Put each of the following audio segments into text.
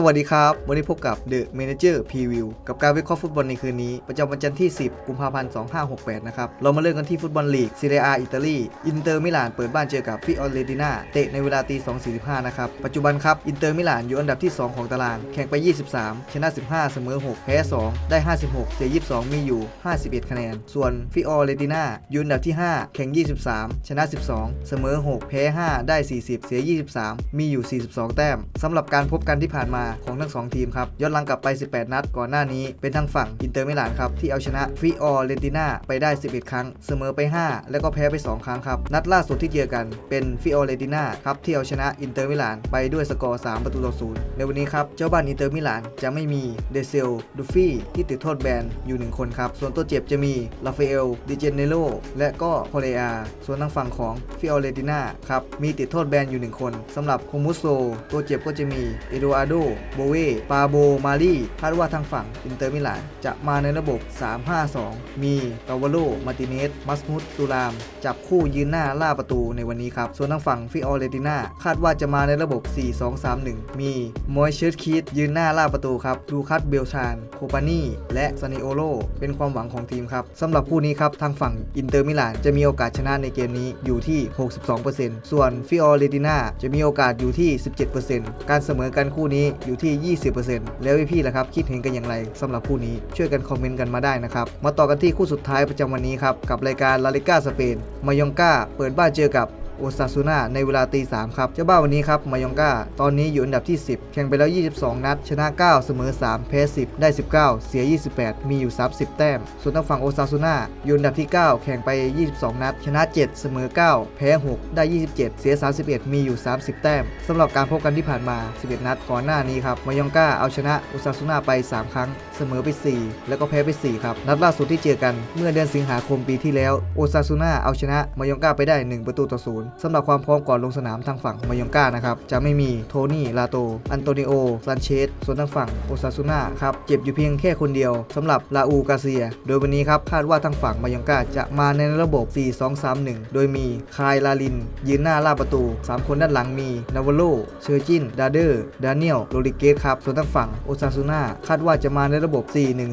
สวัสดีครับ วันนี้พบกับ The Manager Preview กับการวิเคราะห์ฟุตบอลในคืนนี้ ประจำวันจันทร์ที่ 10 กุมภาพันธ์ 2568 นะครับ เรามาเริ่มกันที่ฟุตบอลลีกซีเรียอิตาลี อินเตอร์มิลานเปิดบ้านเจอกับฟิออเรติน่าเตะในเวลาตี 2.45 นะครับ ปัจจุบันครับ อินเตอร์มิลานอยู่อันดับที่ 2 ของตาราง แข่งไป 23 ชนะ 15 เสมอ 6 แพ้ 2 ได้ 56 เสีย 22 มีอยู่ 51 คะแนน ส่วนฟิออเรติน่าอยู่อันดับที่ 5 แข่ง 23 ชนะ 12 เสมอ 6 แพ้ 5 ได้ 40 เสีย 23 มีอยู่ 42 แต้มสำหรับการพบกันที่ผ่านมาของทั้ง 2 ทีมครับย้อนหลังกลับไป 18 นัดก่อนหน้านี้เป็นทางฝั่งอินเตอร์มิลานครับที่เอาชนะฟิออเรนติน่าไปได้ 11 ครั้ง เสมอไป 5 แล้วก็แพ้ไป 2 ครั้งครับนัดล่าสุดที่เจอกันเป็นฟิออเรนติน่าครับที่เอาชนะอินเตอร์มิลานไปด้วยสกอร์ 3 ประตูต่อศูนย์ในวันนี้ครับเจ้าบ้านอินเตอร์มิลานจะไม่มีเดเซลดูฟี่ที่ติดโทษแบนอยู่ 1 คนครับส่วนตัวเจ็บจะมีลาฟเอลดิเจเนโรและก็โคเรอาส่วนทางฝั่งของฟิออเรนติน่าครับมีติดโทษแบนอยู่ 1 คนสำหรับโฮมุโซตัวเจ็บก็จะมีเอโดอาโดโบเวปาโบ มารีคาดว่าทางฝั่งอินเตอร์มิลานจะมาในระบบ 3-5-2 มีกาวาโล มาติเนส มัสมุตตูราม จับคู่ยืนหน้าล่าประตูในวันนี้ครับ ส่วนทางฝั่งฟิออเรติน่าคาดว่าจะมาในระบบ 4-2-3-1 มีมอยเชิร์ตคีดยืนหน้าล่าประตูครับลูคัสเบลชานโคปานีและซานิโอโลเป็นความหวังของทีมครับสำหรับคู่นี้ครับทางฝั่งอินเตอร์มิลานจะมีโอกาสชนะในเกมนี้อยู่ที่ 62%ส่วนฟิออเรติน่าจะมีโอกาสอยู่ที่ 17%การเสมอกันคู่นี้อยู่ที่ 20%แล้วพี่ๆล่ะครับคิดเห็นกันอย่างไรสำหรับคู่นี้ช่วยกันคอมเมนต์กันมาได้นะครับ มาต่อกันที่คู่สุดท้ายประจำวันนี้ครับกับรายการลาลิก้าสเปนมายองกาเปิดบ้านเจอกับ โอซาซูน่าในเวลาตีสามครับเจ้าบ้านวันนี้ครับมายองกาตอนนี้อยู่อันดับที่ 10 แข่งไปแล้ว 22 นัด ชนะ 9 เสมอ 3 แพ้ 10 ได้ 19 เสีย 28 มีอยู่ 30 แต้ม ส่วนทางฝั่งโอซาซูน่าอยู่อันดับที่ 9 แข่งไป 22 นัด ชนะ 7 เสมอ 9 แพ้ 6 ได้ 27 เสีย 31 มีอยู่ 30 แต้มสำหรับการพบกันที่ผ่านมา 11 นัดก่อนหน้านี้ครับมายองกาเอาชนะโอซาซูน่าไป 3 ครั้ง เสมอไป 4 แล้วก็แพ้ไป 4 ครับ นัดล่าสุดที่เจอกันเมื่อเดือนสิงหาคมปีที่แล้วโอซาซูนาเอาชนะมายองกาไปได้ 1 ประตูต่อศูนย์สำหรับความพร้อมก่อนลงสนามทางฝั่งมายองกานะครับจะไม่มีโทนี่ลาโตอันโตนิโอซันเชสส่วนทางฝั่งโอซาซูนาครับเจ็บอยู่เพียงแค่คนเดียวสำหรับลาอูกาเซีย โดยวันนี้ครับคาดว่าทางฝั่งมายองกาจะมาในระบบ 4-2-3-1 โดยมีคายลาลิน ยืนหน้าล่าประตู 3 คนด้านหลังมีนาวโลเชอร์จิน ดาเดอร์ ดานิเอลโรลิเกสครับ ส่วนทางฝั่งโอซาซูนาคาดว่าจะมาในระบบ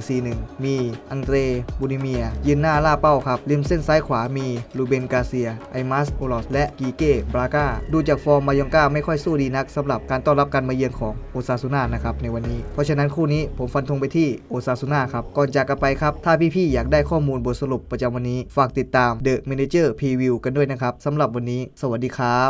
4-1-4-1 มีอังเดรบูนิเมีย ยืนหน้าล่าเป้าครับริมเส้นซ้ายขวามีลูเบนกาเซีย ไอมัสโอลอสและกีเก้บราก้าดูจากฟอร์มมายองกาไม่ค่อยสู้ดีนักสำหรับการต้อนรับการมาเยือนของโอซาซูนานะครับในวันนี้ เพราะฉะนั้นคู่นี้ผมฟันธงไปที่โอซาซูนาครับ ก่อนจากกันไปครับ ถ้าพี่ๆอยากได้ข้อมูลบทสรุปประจำวันนี้ ฝากติดตาม The Manager Preview กันด้วยนะครับสำหรับวันนี้ สวัสดีครับ